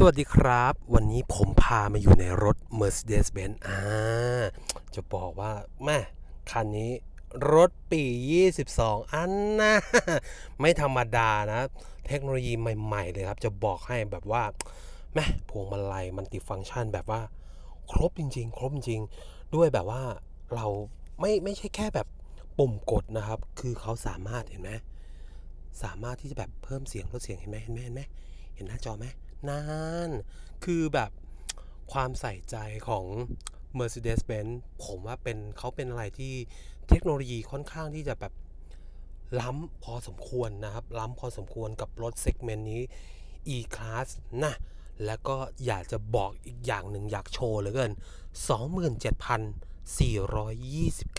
สวัสดีครับ วันนี้ผมพามาอยู่ในรถ Mercedes-Benz อ่าจะบอกว่าแม่คันนี้รถปี 22 อันนะไม่ธรรมดานะ เทคโนโลยีใหม่ๆเลยครับ จะบอกให้แบบว่าแม่พวงมาลัยมันติฟังก์ชันแบบว่า ครบจริง ๆ ครบจริง ด้วยแบบว่าเราไม่ไม่ใช่แค่แบบปุ่มกดนะครับ คือเขาสามารถเห็นไหมสามารถที่จะแบบเพิ่มเสียงลดเสียงเห็นไหมเห็นไหมเห็นไหมเห็นหน้าจอไหม นั่นคือแบบความใส่ใจของ Mercedes-Benz ผมว่าเป็นเขาเป็นอะไรที่เทคโนโลยีค่อนข้างที่จะแบบล้ำพอสมควรนะครับ ล้ำพอสมควรกับรถเซกเมนต์นี้ E-Class นะแล้วก็อยากจะบอกอีกอย่างหนึ่งอยากโชว์เหลือเกิน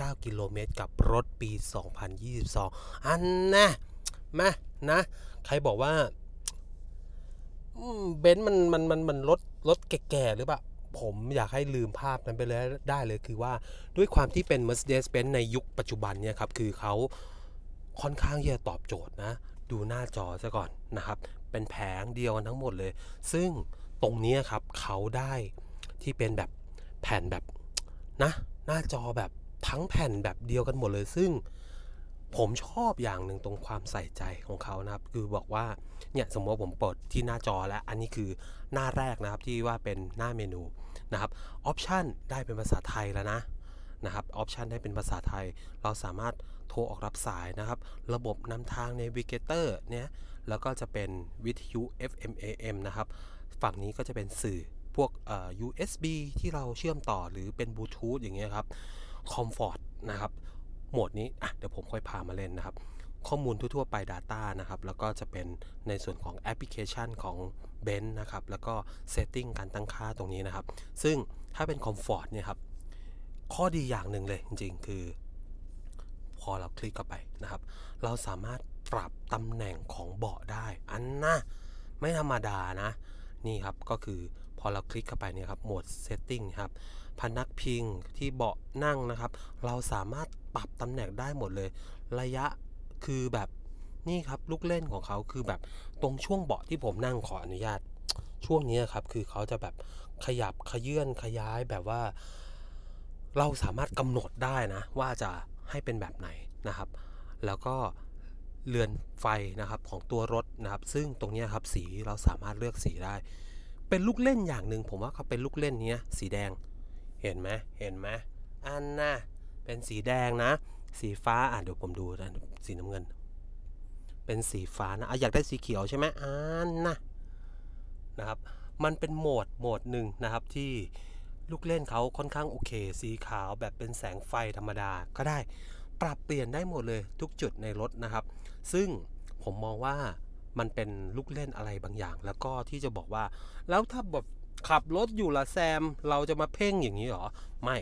27,429 กิโลเมตรกับรถปี 2022 อันนะมานะ ใครบอกว่า เบนซ์มันมันมันมันรถรถแก่ๆหรือเปล่าผมอยากให้ลืมภาพนั้นไปเลยได้เลยคือว่าด้วยความที่เป็น Mercedes-Benz ในยุคปัจจุบันเนี่ยครับ คือเขาค่อนข้างที่จะตอบโจทย์นะ ดูหน้าจอซะก่อนนะครับ เป็นแผงเดียวกันทั้งหมดเลย ซึ่งตรงนี้ครับเขาได้ที่เป็นแบบแผ่นแบบนะ หน้าจอแบบทั้งแผ่นแบบเดียวกันหมดเลย ซึ่ง ผมชอบอย่างหนึ่งตรงความใส่ใจของเขานะครับ คือบอกว่าเนี่ยสมมติว่าผมเปิดที่หน้าจอแล้ว อันนี้คือหน้าแรกนะครับที่ว่าเป็นหน้าเมนูนะครับออปชันได้เป็นภาษาไทยแล้วนะนะครับออปชันได้เป็นภาษาไทย เราสามารถโทรออกรับสายนะครับ ระบบนำทาง Navigator เนี่ยแล้วก็จะเป็นวิทยุ FM AM นะครับ ฝั่งนี้ก็จะเป็นสื่อพวกเอ่อ USB ที่เราเชื่อมต่อหรือเป็นบลูทูธอย่างเงี้ยครับ Comfort นะครับ โหมดนี้อะเดี๋ยวผมค่อยพามาเล่นนะครับ ข้อมูลทั่วๆไป Data นะครับ แล้วก็จะเป็นในส่วนของแอปพลิเคชันของ b e n นะครับ แล้วก็ Setting การตั้งค่าตรงนี้นะครับ ซึ่งถ้าเป็น Comfort เนี่ยครับ ข้อดีอย่างหนึ่งเลยจริงๆ คือ พอเราคลิกเข้าไปนะครับ เราสามารถปรับตำแหน่งของเบาะได้ อันน่ะไม่ธรรมดานะ นี่ครับก็คือ พอเราคลิกเข้าไปเนี่ยครับโหมด Setting ครับพนักพิงที่เบาะนั่งนะครับ เราสามารถปรับตำแหน่งได้หมดเลย ระยะคือแบบนี่ครับลูกเล่นของเขาคือแบบตรงช่วงเบาะที่ผมนั่งขออนุญาต ช่วงนี้ครับคือเขาจะแบบขยับขยื่นขย้ายแบบว่า เราสามารถกำหนดได้นะ ว่าจะให้เป็นแบบไหนนะครับ แล้วก็เรือนไฟนะครับของตัวรถนะครับ ซึ่งตรงนี้ครับสีเราสามารถเลือกสีได้ เป็นลูกเล่นอย่างหนึ่งผมว่าเขาเป็นลูกเล่นเนี้ยสีแดง เห็นไหมเห็นไหมอันน่ะเป็นสีแดงนะ สีฟ้าอะเดี๋ยวผมดูนะสีน้ำเงิน เป็นสีฟ้านะอะอยากได้สีเขียวใช่ไหมอันน่ะนะครับ มันเป็นโหมดโหมดหนึ่งนะครับที่ลูกเล่นเขาค่อนข้างโอเค สีขาวแบบเป็นแสงไฟธรรมดาก็ได้ ปรับเปลี่ยนได้หมดเลยทุกจุดในรถนะครับ ซึ่งผมมองว่า มันเป็นลูกเล่นอะไรบางอย่าง แล้วก็ที่จะบอกว่า แล้วถ้าแบบขับรถอยู่ละแซม เราจะมาเพ่งอย่างนี้หรอ ไม่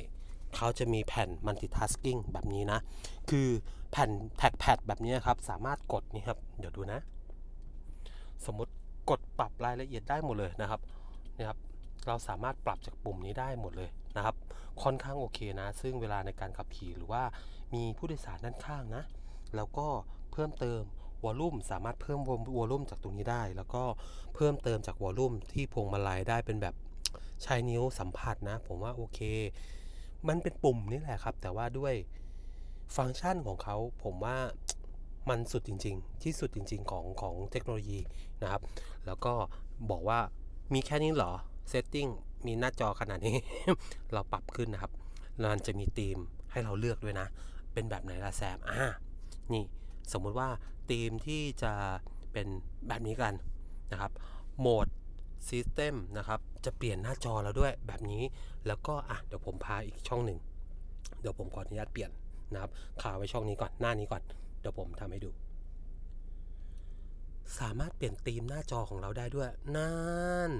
เขาจะมีแผ่น multitasking แบบนี้นะ คือแผ่นแท็กแพดแบบนี้ครับ สามารถกดนี่ครับ เดี๋ยวดูนะ สมมติกดปรับรายละเอียดได้หมดเลยนะครับนะครับ เราสามารถปรับจากปุ่มนี้ได้หมดเลยนะครับ ค่อนข้างโอเคนะ ซึ่งเวลาในการขับขี่หรือว่ามีผู้โดยสารด้านข้างนะ แล้วก็เพิ่มเติม วอลลุ่มสามารถเพิ่มวอลลุ่มจากตรงนี้ได้ แล้วก็เพิ่มเติมจากวอลลุ่มที่พวงมาลัยได้เป็นแบบใช้นิ้วสัมผัสนะ ผมว่าโอเค มันเป็นปุ่มนี่แหละครับ แต่ว่าด้วยฟังก์ชันของเขาผมว่ามันสุดจริง ๆ ที่สุดจริง ๆ ของของเทคโนโลยีนะครับ แล้วก็บอกว่ามีแค่นี้เหรอเซตติ้งมีหน้าจอขนาดนี้ เราปรับขึ้นนะครับแล้วมันจะมีธีมให้เราเลือกด้วยนะ เป็นแบบไหนล่ะแซมอ่านี่ สมมุติว่า ธีมที่จะเป็นแบบนี้กันนะครับโหมด System นะครับจะเปลี่ยนหน้าจอเราด้วยแบบนี้แล้วก็อะเดี๋ยวผมพาอีกช่องหนึ่งเดี๋ยวผมขออนุญาตเปลี่ยนนะครับขาไว้ช่องนี้ก่อนหน้านี้ก่อน เดี๋ยวผมทำให้ดู สามารถเปลี่ยนธีมหน้าจอของเราได้ด้วยนั่น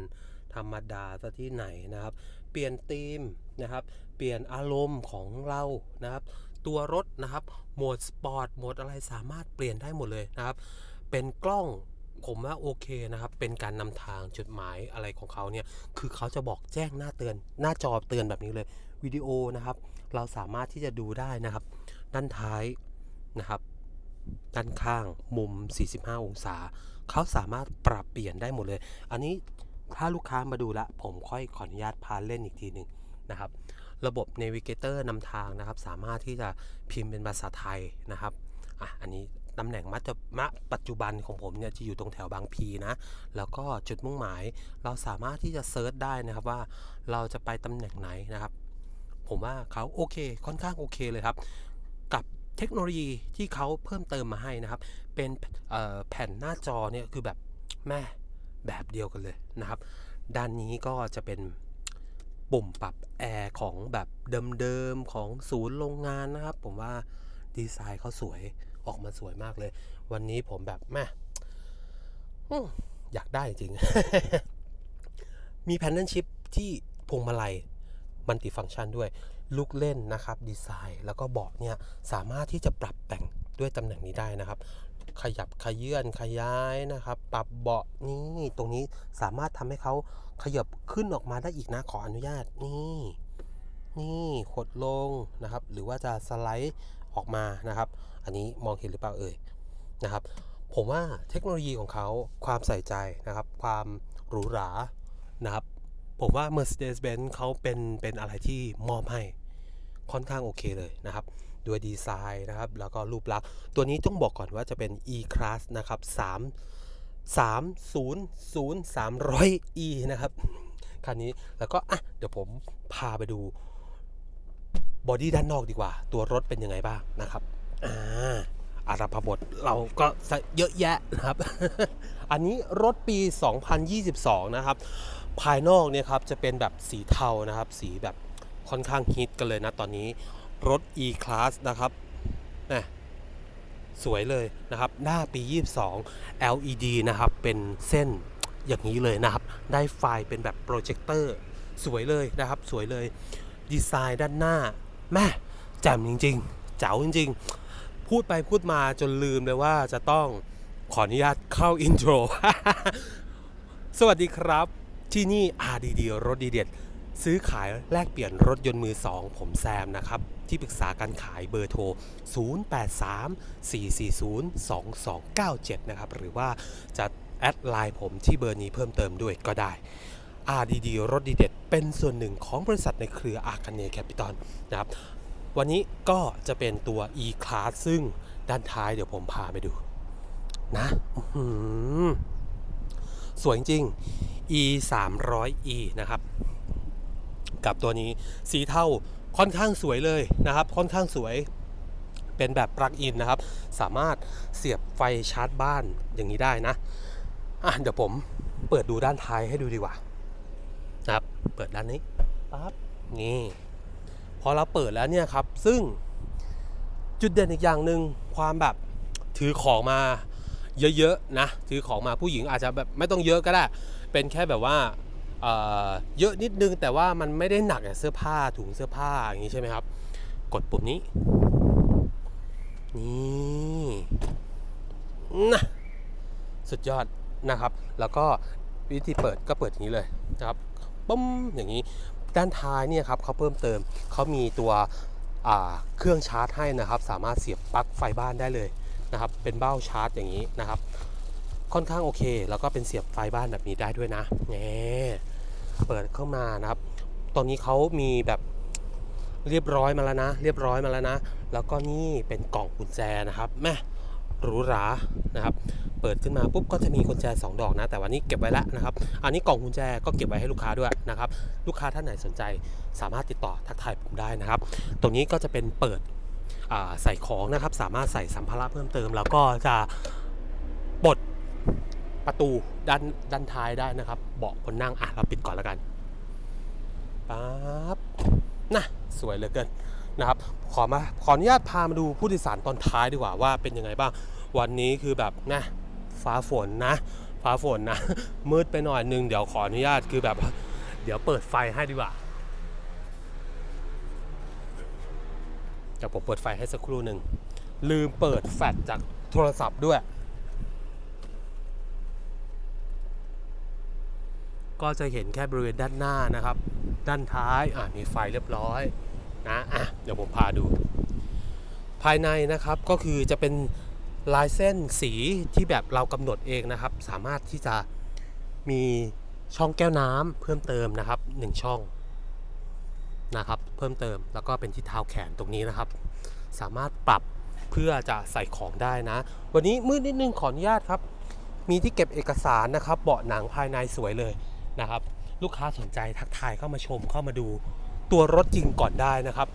ธรรมดาซะที่ไหนนะครับ เปลี่ยนธีมนะครับ เปลี่ยนอารมณ์ของเรานะครับ ตัวรถนะครับ โหมดสปอร์ต โหมดอะไรสามารถเปลี่ยนได้หมดเลยนะครับ เป็นกล้องผมว่าโอเคนะครับ เป็นการนำทางจุดหมายอะไรของเขาเนี่ย คือเขาจะบอกแจ้งหน้าเตือน หน้าจอเตือนแบบนี้เลย วิดีโอนะครับ เราสามารถที่จะดูได้นะครับ ด้านท้ายนะครับ ด้านข้างมุม 45 องศา เขาสามารถปรับเปลี่ยนได้หมดเลย อันนี้ถ้าลูกค้ามาดูละ ผมค่อยขออนุญาตพาเล่นอีกทีหนึ่งนะครับ ระบบ Navigator นำทางนะครับ สามารถที่จะพิมพ์เป็นภาษาไทยนะครับอะอันนี้ตำแหน่งมัจจมะปัจจุบันของผมเนี่ยจะอยู่ตรงแถวบางพีนะ แล้วก็จุดมุ่งหมายเราสามารถที่จะเซิร์ชได้นะครับว่าเราจะไปตำแหน่งไหนนะครับ ผมว่าเขาโอเคค่อนข้างโอเคเลยครับ กับเทคโนโลยีที่เขาเพิ่มเติมมาให้นะครับ เป็นแผ่นหน้าจอเนี่ยคือแบบแม่แบบเดียวกันเลยนะครับ ด้านนี้ก็จะเป็น ปุ่มปรับแอร์ของแบบเดิมๆของศูนย์โรงงานนะครับ ผมว่าดีไซน์เขาสวยออกมาสวยมากเลย วันนี้ผมแบบแม่อยากได้จริง มีแพนเนชิปที่พวงมาลัยมัลติฟัง c t ชันด้วย ลูกเล่นนะครับ ดีไซน์แล้วก็เบาะเนี่ย สามารถที่จะปรับแต่งด้วยตำแหน่งนี้ได้นะครับ ขยับขยื่นขยายนะครับ ปรับเบาะนี่ตรงนี้สามารถทำให้เขาขยับขึ้นออกมาได้อีกนะขออนุญาตนี่นี่ขดลงนะครับ หรือว่าจะสไลด์ออกมานะครับ อันนี้มองเห็นหรือเปล่าเอ่ยนะครับ ผมว่าเทคโนโลยีของเขาความใส่ใจนะครับ ความหรูหรานะครับ ผมว่า Mercedes-Benz เขาเป็นเป็นอะไรที่มอบให้ค่อนข้างโอเคเลยนะครับ ด้วยดีไซน์นะครับ แล้วก็รูปลักษณ์ ตัวนี้ต้องบอกก่อนว่าจะเป็น E-Class นะครับ3 3 0 0 300 E นะครับ คันนี้ แล้วก็อะเดี๋ยวผมพาไปดูบอดี้ด้านนอกดีกว่า ตัวรถเป็นยังไงบ้างนะครับ อ่าอาราพบทเราก็เยอะแยะนะครับ อันนี้รถปี 2022 นะครับ ภายนอกเนี่ยครับจะเป็นแบบสีเทานะครับ สีแบบค่อนข้างฮิตกันเลยนะตอนนี้ รถ E-Class นะครับนะสวยเลยนะครับ หน้าปี 22 LED นะครับ เป็นเส้นอย่างนี้เลยนะครับ ได้ไฟเป็นแบบโปรเจคเตอร์ สวยเลยนะครับ สวยเลย ดีไซน์ด้านหน้า แม่แจ่มจริง ๆ เจ๋วจริง ๆ พูดไปพูดมาจนลืมเลยว่าจะต้องขออนุญาตเข้าอินโทร สวัสดีครับ ที่นี่ RDD รถดีเด็ด ซื้อขายแลกเปลี่ยนรถยนต์มือสองผมแซมนะครับ ที่ปรึกษาการขายเบอร์โทร 0834402297 นะครับ หรือว่าจะแอดไลน์ผมที่เบอร์นี้เพิ่มเติมด้วยก็ได้ RDD รถดีเด็ด เป็นส่วนหนึ่งของบริษัทในเครืออาคเนแคปิตอลนะครับ วันนี้ก็จะเป็นตัว E-Class ซึ่งด้านท้ายเดี๋ยวผมพาไปดู นะสวยจริง E 3 0 0 E นะครับ กับตัวนี้สีเทาค่อนข้างสวยเลยนะครับ ค่อนข้างสวยเป็นแบบปลั๊กอินนะครับ สามารถเสียบไฟชาร์จบ้านอย่างนี้ได้นะอะเดี๋ยวผมเปิดดูด้านท้ายให้ดูดีกว่านะครับ เปิดด้านนี้ปั๊บนี่พอเราเปิดแล้วเนี่ยครับ ซึ่งจุดเด่นอีกอย่างหนึ่งความแบบถือของมาเยอะๆนะ ถือของมาผู้หญิงอาจจะแบบไม่ต้องเยอะก็ได้ เป็นแค่แบบว่า เเยอะนิดนึงแต่ว่ามันไม่ได้หนักอย่างเสื้อผ้าถุงเสื้อผ้าอย่างนี้ใช่ไหมครับ กดปุ่มนี้นี่นะสุดยอดนะครับ แล้วก็วิธีเปิดก็เปิดอย่างนี้เลยนะครับปุ้มอย่างนี้ด้านท้ายเนี่ยครับเขาเพิ่มเติมเขามีตัวเครื่องชาร์จให้นะครับ สามารถเสียบปลั๊กไฟบ้านได้เลยนะครับ เป็นเบ้าชาร์จอย่างนี้นะครับ ค่อนข้างโอเค แล้วก็เป็นเสียบไฟบ้านแบบนี้ได้ด้วยนะแหมเปิดเข้ามานะครับ ตอนนี้เขามีแบบเรียบร้อยมาแล้วนะ เรียบร้อยมาแล้วนะ แล้วก็นี่เป็นกล่องกุญแจนะครับแม่หรูหรานะครับ เปิดขึ้นมาปุ๊บก็จะมีกุญแจ 2 ดอกนะ แต่วันนี้เก็บไว้แล้วนะครับ อันนี้กล่องกุญแจก็เก็บไว้ให้ลูกค้าด้วยนะครับ ลูกค้าท่านไหนสนใจสามารถติดต่อทักทายผมได้นะครับ ตรงนี้ก็จะเป็นเปิดใส่ของนะครับ สามารถใส่สัมภาระเพิ่มเติม แล้วก็จะปลด ประตูด้านด้านท้ายได้นะครับ เบาะคนนั่งอะเราปิดก่อนแล้วกันปั๊บนะสวยเหลือเกินนะครับขอมาขออนุญาตพามาดูผู้โดยสารตอนท้ายดีกว่าว่าเป็นยังไงบ้าง วันนี้คือแบบนะฟ้าฝนนะ ฟ้าฝนนะ มืดไปหน่อยนึงเดี๋ยวขออนุญาตคือแบบ เดี๋ยวเปิดไฟให้ดีกว่าเดี๋ยวผมเปิดไฟให้สักครู่หนึ่งลืมเปิดแฟลชจากโทรศัพท์ด้วย ก็จะเห็นแค่บริเวณด้านหน้านะครับ ด้านท้ายอ่ามีไฟเรียบร้อยนะอะเดี๋ยวผมพาดู ภายในนะครับก็คือจะเป็นลายเส้นสีที่แบบเรากำหนดเองนะครับ สามารถที่จะมีช่องแก้วน้ำเพิ่มเติมนะครับหนึ่งช่องนะครับ เพิ่มเติมแล้วก็เป็นที่เท้าแขนตรงนี้นะครับ สามารถปรับเพื่อจะใส่ของได้นะ วันนี้มืดนิดนึงขออนุญาตครับ มีที่เก็บเอกสารนะครับ เบาะหนังภายในสวยเลย นะครับ ลูกค้าสนใจทักทายเข้ามาชมเข้ามาดูตัวรถจริงก่อนได้นะครับ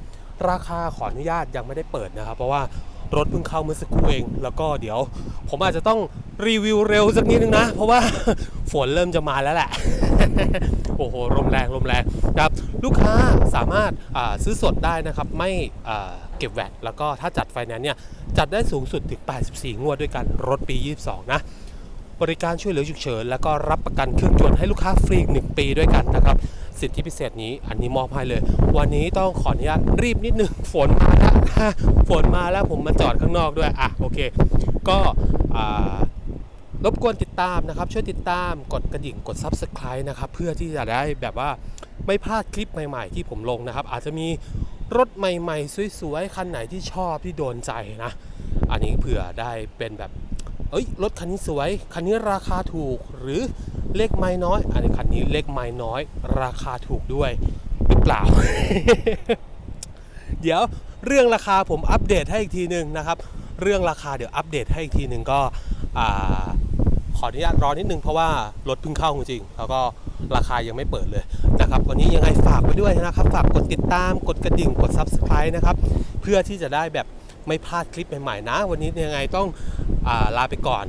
ราคาขออนุญาตยังไม่ได้เปิดนะครับ เพราะว่ารถเพิ่งเข้าเมื่อสักครู่เอง แล้วก็เดี๋ยว ผมอาจจะต้องรีวิวเร็วสักนิดนึงนะ เพราะว่าฝนเริ่มจะมาแล้วแหละ โอ้โหลมแรงลมแรงครับ ลูกค้าสามารถซื้อสดได้นะครับ ไม่เก็บแวตแล้วก็ถ้าจัดไฟแนนซ์เนี่ย จัดได้สูงสุดถึง 84 งวดด้วยกัน รถปี 22 นะ บริการช่วยเหลือฉุกเฉินแล้วก็รับประกันเครื่องยนต์ให้ลูกค้าฟรีหนึ่งปีด้วยกันนะครับ สิทธิพิเศษนี้อันนี้มอบให้เลย วันนี้ต้องขออนุญาตรีบนิดนึงฝนมาแล้วฝนมาแล้วผมมาจอดข้างนอกด้วยอะโอเค ก็รบกวนติดตามนะครับ ช่วยติดตามกดกระดิ่งกด Subscribe นะครับ เพื่อที่จะได้แบบว่าไม่พลาดคลิปใหม่ๆ ที่ผมลงนะครับ อาจจะมีรถใหม่ๆ สวยๆ คันไหนที่ชอบที่โดนใจนะ อันนี้เผื่อได้เป็นแบบ เอ้ยรถคันนี้สวย คันนี้ราคาถูกหรือเลขไม้น้อย อันนี้คันนี้เลขไม้น้อย ราคาถูกด้วยหรือเปล่า เดี๋ยวเรื่องราคาผมอัปเดตให้อีกทีหนึ่งนะครับ เรื่องราคาเดี๋ยวอัปเดตให้อีกทีหนึ่งก็ขออนุญาตรอนิดนึงเพราะว่ารถเพิ่งเข้าจริงแล้วก็ราคายังไม่เปิดเลยนะครับ วันนี้ยังไงฝากไว้ด้วยนะครับ ฝากกดติดตามกดกระดิ่งกด Subscribe นะครับ เพื่อที่จะได้แบบไม่พลาดคลิปใหม่ๆนะ วันนี้ยังไงต้อง ลาไปก่อน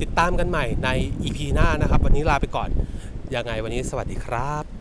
ติดตามกันใหม่ใน EP หน้านะครับ วันนี้ลาไปก่อนยังไงวันนี้สวัสดีครับ